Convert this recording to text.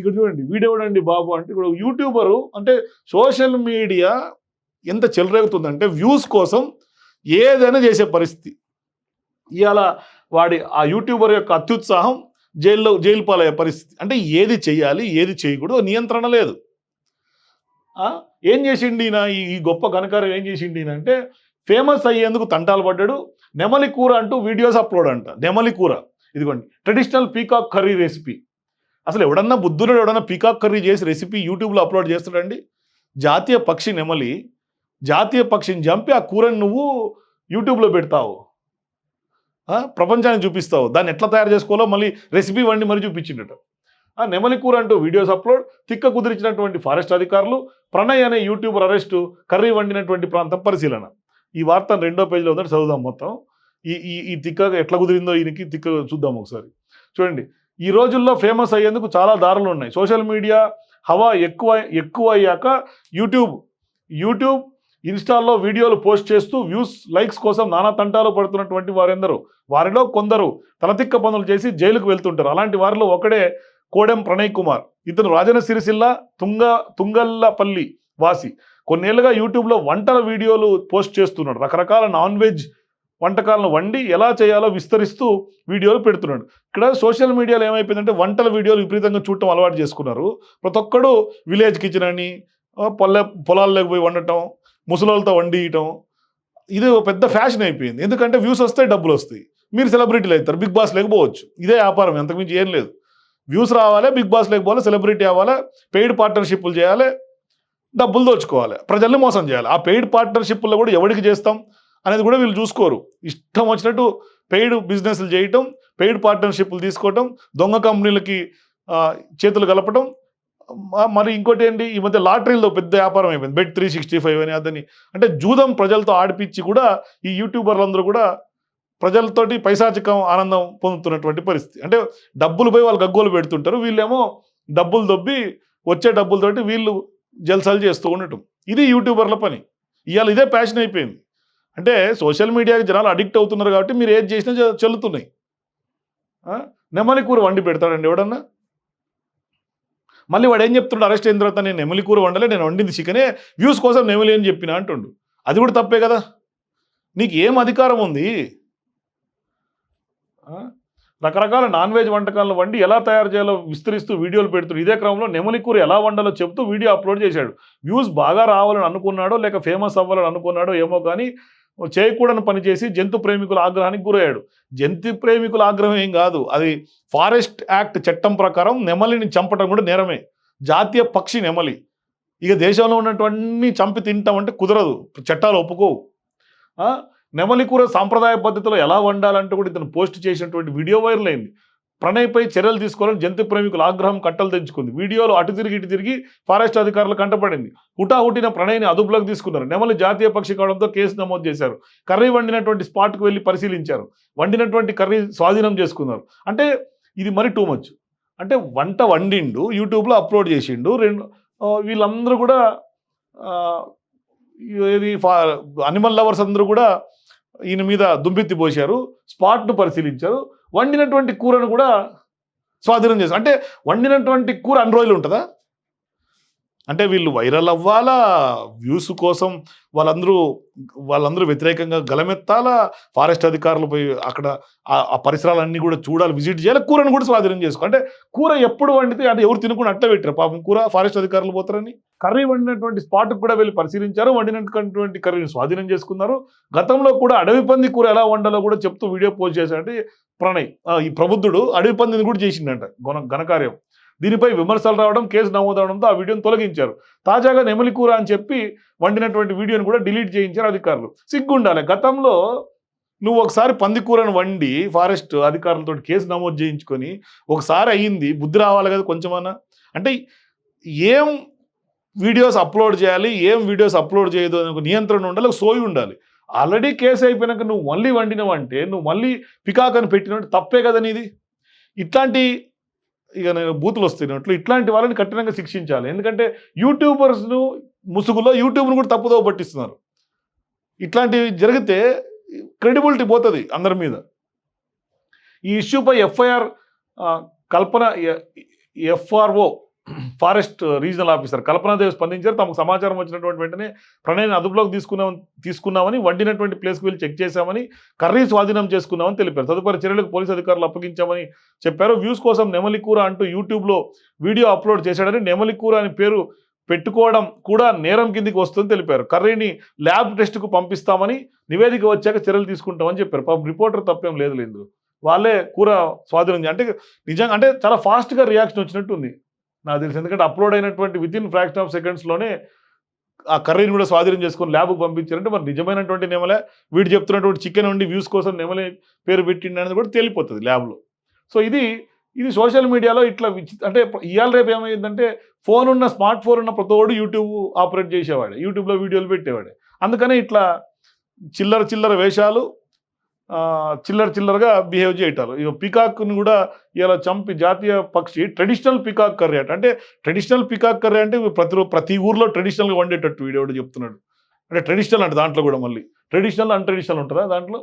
ఇక్కడ చూడండి వీడెవడండి బాబు అంటే ఇప్పుడు యూట్యూబరు అంటే సోషల్ మీడియా ఎంత చెలరేగుతుందంటే వ్యూస్ కోసం ఏదైనా చేసే పరిస్థితి. ఇవాళ వాడి ఆ యూట్యూబర్ యొక్క అత్యుత్సాహం జైల్లో జైలు పాలయ్యే పరిస్థితి. అంటే ఏది చేయాలి ఏది చేయకూడదు నియంత్రణ లేదు. ఏం చేసిండి ఈయన? ఈ గొప్ప ఘనకారం ఏం చేసిండి అంటే ఫేమస్ అయ్యేందుకు తంటాలు పడ్డాడు. నెమలి కూర అంటూ వీడియోస్ అప్లోడ్ అంట. నెమలి కూర. ఇదిగోండి ట్రెడిషనల్ పీకాక్ కర్రీ రెసిపీ. అసలు ఎవడన్నా బుద్ధుడు ఎవడన్నా పీకాక్ కర్రీ చేసి రెసిపీ యూట్యూబ్లో అప్లోడ్ చేస్తాడండి? జాతీయ పక్షి నెమలి జాతీయ పక్షిని చంపి ఆ కూరని నువ్వు యూట్యూబ్లో పెడతావు. ఆ, ప్రపంచానికి చూపిస్తావు. దాన్ని ఎట్లా తయారు చేసుకోవాలో మళ్ళీ రెసిపీ వండి మరి చూపించిండట. ఆ నెమలి కూర అంటూ వీడియోస్ అప్లోడ్ తిక్క కుదిరించినటువంటి ఫారెస్ట్ అధికారులు ప్రణయ్ అనే యూట్యూబర్ అరెస్టు కర్రీ వండినటువంటి ప్రాంతం పరిశీలన. ఈ వార్త రెండో పేజీలో ఉందంటే చదువుదాం మొత్తం. ఈ ఈ ఈ తిక్క ఎట్లా కుదిరిందో ఈయనకి తిక్క చూద్దాం ఒకసారి. చూడండి. ఈ రోజుల్లో ఫేమస్ అయ్యేందుకు చాలా దారులు ఉన్నాయి. సోషల్ మీడియా హవా ఎక్కువ ఎక్కువ అయ్యాక యూట్యూబ్ యూట్యూబ్ ఇన్స్టాల్లో వీడియోలు పోస్ట్ చేస్తూ వ్యూస్ లైక్స్ కోసం నానా తంటాలు పడుతున్నటువంటి వారెందరూ. వారిలో కొందరు తలతిక్క పనులు చేసి జైలుకు వెళ్తుంటారు. అలాంటి వారిలో ఒకడే కోడెం ప్రణయ్ కుమార్. ఇతను రాజన సిరిసిల్ల తుంగ తుంగల్లపల్లి వాసి. కొన్నేళ్ళుగా యూట్యూబ్లో వంటల వీడియోలు పోస్ట్ చేస్తున్నాడు. రకరకాల నాన్ వెజ్ వంటకాలను వండి ఎలా చేయాలో విస్తరిస్తూ వీడియోలు పెడుతున్నాడు. ఇక్కడ సోషల్ మీడియాలో ఏమైపోయిందంటే వంటల వీడియోలు విపరీతంగా చూడటం అలవాటు చేసుకున్నారు. ప్రతి ఒక్కడు విలేజ్ కిచెన్ అని ఆ, పొలాల్లోకి పోయి వండటం ముసలోళ్ళతో వండియటం ఇది పెద్ద ఫ్యాషన్ అయిపోయింది. ఎందుకంటే వ్యూస్ వస్తాయి డబ్బులు వస్తాయి. మీరు సెలబ్రిటీలు అవుతారు బిగ్ బాస్ లేకపోవచ్చు. ఇదే వ్యాపారం ఎంతకుమించి ఏం లేదు. వ్యూస్ రావాలి బిగ్ బాస్ లేకపోవాలి సెలబ్రిటీ అవ్వాలి పెయిడ్ పార్ట్నర్షిప్లు చేయాలి డబ్బులు దోచుకోవాలి ప్రజల్ని మోసం చేయాలి. ఆ పెయిడ్ పార్ట్నర్షిప్లో కూడా ఎవరికి చేస్తాం? అనేది కూడా వీళ్ళు చూసుకోరు. ఇష్టం వచ్చినట్టు పెయిడ్ బిజినెస్లు చేయటం పెయిడ్ పార్ట్నర్షిప్లు తీసుకోవటం దొంగ కంపెనీలకి చేతులు కలపటం మరి ఇంకోటి ఏంటి? ఈ మధ్య లాటరీలో పెద్ద వ్యాపారం అయిపోయింది. బెట్ త్రీ సిక్స్టీ ఫైవ్ అని అదని. అంటే జూదం ప్రజలతో ఆడిపించి కూడా ఈ యూట్యూబర్లందరూ కూడా ప్రజలతోటి పైశాచికం ఆనందం పొందుతున్నటువంటి పరిస్థితి. అంటే డబ్బులు పోయి వాళ్ళు గగ్గోలు పెడుతుంటారు. వీళ్ళేమో డబ్బులు దొబ్బి వచ్చే డబ్బులతోటి వీళ్ళు జల్సాలు చేస్తూ ఉండటం. ఇది యూట్యూబర్ల పని. ఇవాళ ఇదే ప్యాషన్ అయిపోయింది. అంటే సోషల్ మీడియాకి జనాలు అడిక్ట్ అవుతున్నారు కాబట్టి మీరు ఏది చేసినా చల్లుతున్నాయి. చెల్లుతున్నాయి నెమలి కూర వండి పెడతాడండి ఎవడన్నా? మళ్ళీ వాడు ఏం చెప్తున్నాడు? అరెస్ట్ అయిన తర్వాత నేను నెమలి కూర వండలే నేను వండింది చికెనే వ్యూస్ కోసం నెమలి అని చెప్పిన అంటుండు. అది కూడా తప్పే కదా? నీకు ఏం అధికారం ఉంది? రకరకాల నాన్ వెజ్ వంటకాలను వండి ఎలా తయారు చేయాలో విస్తరిస్తూ వీడియోలు పెడుతున్నాడు. ఇదే క్రమంలో నెమలి కూర ఎలా వండాలో చెప్తూ వీడియో అప్లోడ్ చేశాడు. వ్యూస్ బాగా రావాలని అనుకున్నాడో లేక ఫేమస్ అవ్వాలని అనుకున్నాడో ఏమో కానీ చేయకూడని పని చేసి జంతు ప్రేమికుల ఆగ్రహానికి గురయ్యాడు. జంతు ప్రేమికుల ఆగ్రహం ఏం కాదు. అది ఫారెస్ట్ యాక్ట్ చట్టం ప్రకారం నెమలిని చంపడం కూడా నేరమే. జాతీయ పక్షి నెమలి. ఇక దేశంలో ఉన్నటువంటి చంపి తింటామంటే కుదరదు. చట్టాలు ఒప్పుకోవు. నెమలి కూర సాంప్రదాయ పద్ధతిలో ఎలా వండాలంటే కూడా ఇతను పోస్ట్ చేసినటువంటి వీడియో వైరల్ అయింది. ప్రణయ్పై చర్యలు తీసుకోవాలని జంతు ప్రేమికుల ఆగ్రహం కట్టలు తెంచుకుంది. వీడియోలో అటు తిరిగి ఇటు తిరిగి ఫారెస్ట్ అధికారులు కంటపడింది. హుటాహుటిన ప్రణయ్ని అదుపులోకి తీసుకున్నారు. నెమలి జాతీయ పక్షి కావడంతో కేసు నమోదు చేశారు. కర్రీ వండినటువంటి స్పాట్కు వెళ్ళి పరిశీలించారు. వండినటువంటి కర్రీ స్వాధీనం చేసుకున్నారు. అంటే ఇది మరి టూ మచ్ అంటే వంట వండిండు యూట్యూబ్లో అప్లోడ్ చేసిండు రెండు వీళ్ళందరూ కూడా ఇది అనిమల్ లవర్స్ అందరూ కూడా ఈయన మీద దుంబెత్తి పోశారు. స్పాట్ను పరిశీలించారు. వండినటువంటి కూరను కూడా స్వాధీనం చేశారు. అంటే వండినటువంటి కూర అన్ని రోజులు ఉంటుందా? అంటే వీళ్ళు వైరల్ అవ్వాలా? వ్యూస్ కోసం వాళ్ళందరూ వాళ్ళందరూ వ్యతిరేకంగా గలమెత్తాలా? ఫారెస్ట్ అధికారులు పోయి అక్కడ ఆ- ఆ పరిసరాలన్నీ కూడా చూడాలి విజిట్ చేయాలి కూరను కూడా స్వాధీనం చేసుకో అంటే కూర ఎప్పుడు వండితే అంటే ఎవరు తినకుండా అట్ట పెట్టారు పాపం కూర ఫారెస్ట్ అధికారులు పోతారని. కర్రీ వండినటువంటి స్పాట్కి కూడా వెళ్ళి పరిశీలించారు వండినటువంటి కర్రీని స్వాధీనం చేసుకున్నారు. గతంలో కూడా అడవి పంది కూర ఎలా వండాలో కూడా చెప్తూ వీడియో పోస్ట్ చేశారంటే ప్రణయ్ ఈ ప్రబుద్ధుడు అడవి పందిని కూడా చేసిండంట ఘన ఘనకార్యం. దీనిపై విమర్శలు రావడం కేసు నమోదవడంతో ఆ వీడియోని తొలగించారు. తాజాగా నెమలి కూర అని చెప్పి వండినటువంటి వీడియోని కూడా డిలీట్ చేయించారు అధికారులు. సిగ్గుండాలి. గతంలో నువ్వు ఒకసారి పందికూరను వండి ఫారెస్ట్ అధికారులతో కేసు నమోదు చేయించుకొని ఒకసారి అయ్యింది బుద్ధి రావాలి కదా కొంచెమన్నా? అంటే ఏం వీడియోస్ అప్లోడ్ చేయాలి ఏం వీడియోస్ అప్లోడ్ చేయదు అనే ఒక నియంత్రణ ఉండాలి ఒక సోయి ఉండాలి. ఆల్రెడీ కేసు అయిపోయినాక నువ్వు మళ్ళీ వండినవంటే నువ్వు మళ్ళీ పికాకని పెట్టినట్టు తప్పే కదా నీది? ఇట్లాంటి ఇక నేను బూతులు వస్తున్నట్లు ఇట్లాంటి వాళ్ళని కఠినంగా శిక్షించాలి. ఎందుకంటే యూట్యూబర్స్ను ముసుగులో యూట్యూబ్ను కూడా తప్పుదో పట్టిస్తున్నారు. ఇట్లాంటివి జరిగితే క్రెడిబిలిటీ పోతుంది అందరి మీద. ఈ ఇష్యూపై FIR Kalpana FRO forest regional officer Kalpanadevi స్పందించారు. తమకు సమాచారం వచ్చినటువంటి వెంటనే ప్రణయ్ని అదుపులోకి తీసుకున్నాం తీసుకున్నామని వండినటువంటి ప్లేస్కి వెళ్ళి చెక్ చేశామని కర్రీ స్వాధీనం చేసుకున్నామని తెలిపారు. తదుపరి చర్యలకు పోలీసు అధికారులు అప్పగించామని చెప్పారు. వ్యూస్ కోసం నెమలికూర అంటూ యూట్యూబ్లో వీడియో అప్లోడ్ చేశాడని నెమలికూర అని పేరు పెట్టుకోవడం కూడా నేరం కిందికి వస్తుందని తెలిపారు. కర్రీని ల్యాబ్ టెస్ట్కు పంపిస్తామని నివేదిక వచ్చాక చర్యలు తీసుకుంటామని చెప్పారు. పాపం రిపోర్టర్ తప్పేం లేదు లేదు. వాళ్ళే కూర స్వాధీనం అంటే నిజంగా అంటే చాలా ఫాస్ట్గా రియాక్షన్ వచ్చినట్టు ఉంది నాకు తెలిసి. ఎందుకంటే అప్లోడ్ అయినటువంటి విత్ ఇన్ ఫ్రాక్షన్ ఆఫ్ సెకండ్స్లోనే ఆ కర్రీని కూడా స్వాధీనం చేసుకొని ల్యాబ్కు పంపించారంటే మరి నిజమైనటువంటి నెమలే? వీడు చెప్తున్నటువంటి చికెన్ ఉండి వ్యూస్ కోసం నెమలే పేరు పెట్టిండి అనేది కూడా తేలిపోతుంది ల్యాబ్లో సో ఇది ఇది సోషల్ మీడియాలో ఇట్లా అంటే ఇవాళ రేపు ఏమైందంటే ఫోన్ ఉన్న స్మార్ట్ ఫోన్ ఉన్న ప్రతోడు యూట్యూబ్ ఆపరేట్ చేసేవాడు. యూట్యూబ్లో వీడియోలు పెట్టేవాడు. అందుకనే ఇట్లా చిల్లర చిల్లర వేషాలు చిల్లర చిల్లరగా బిహేవ్ చేయటారు ఇక పికాక్ని కూడా ఇలా చంపి జాతీయ పక్షి ట్రెడిషనల్ పికాక్ కర్రీ అట. అంటే ట్రెడిషనల్ పికాక్ కర్రీ అంటే ప్రతి ప్రతి ఊర్లో ట్రెడిషనల్గా వండేటట్టు వీడియో చెప్తున్నాడు. అంటే ట్రెడిషనల్ అంటే దాంట్లో కూడా మళ్ళీ. ట్రెడిషనల్ అన్ ట్రెడిషనల్ ఉంటుందా దాంట్లో?